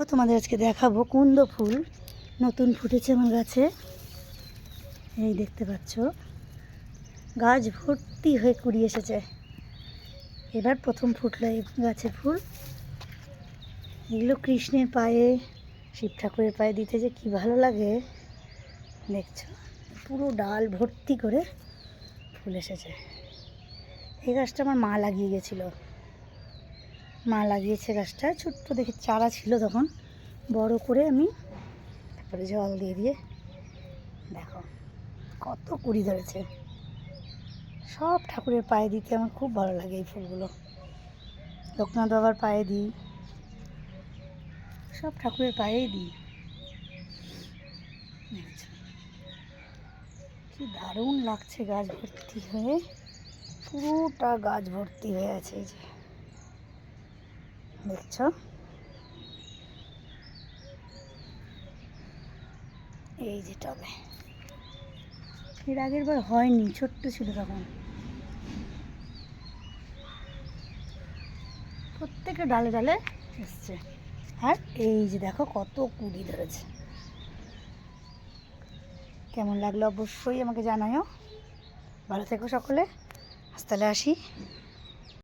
দেখো তোমাদের আজকে দেখাবো কুন্দ ফুল। নতুন ফুটেছে আমার গাছে। এই দেখতে পাচ্ছ। গাছ ভর্তি হয়ে কুড়ি এসেছে। এবার প্রথম ফুটলো এই গাছের ফুল। এগুলো কৃষ্ণের পায়ে, শিব ঠাকুরের পায়ে দিতে যে কি ভালো লাগে, দেখছ? পুরো ডাল ভর্তি করে ফুল এসেছে। এই গাছটা আমার মা লাগিয়ে গেছিল। লাগিয়েছে গাছটা। ছোট্ট দেখে চারা ছিল তখন। বড় করে আমি তারপরে জল দিয়ে দিয়ে দেখো কত কুড়ি ধরেছে। সব ঠাকুরের পায়ে দিতে আমার খুব ভালো লাগে এই ফুলগুলো। লোকনাথ বাবার পায়ে দিই। সব ঠাকুরের পায়েই দিই। কি দারুণ লাগছে গাছ ভর্তি হয়ে। পুরোটা গাছ ভর্তি হয়ে আছে এই যে। দেখছ? এই যে টবে। এর আগের বার হয়নি, ছোট্ট ছিল তখন। প্রত্যেকটা ডালে ডালে এসছে। আর এই যে দেখো কত কুড়ি ধরেছে। কেমন লাগল অবশ্যই আমাকে জানাও ভালো থেকো সকলে। আজ তাহলে আসি।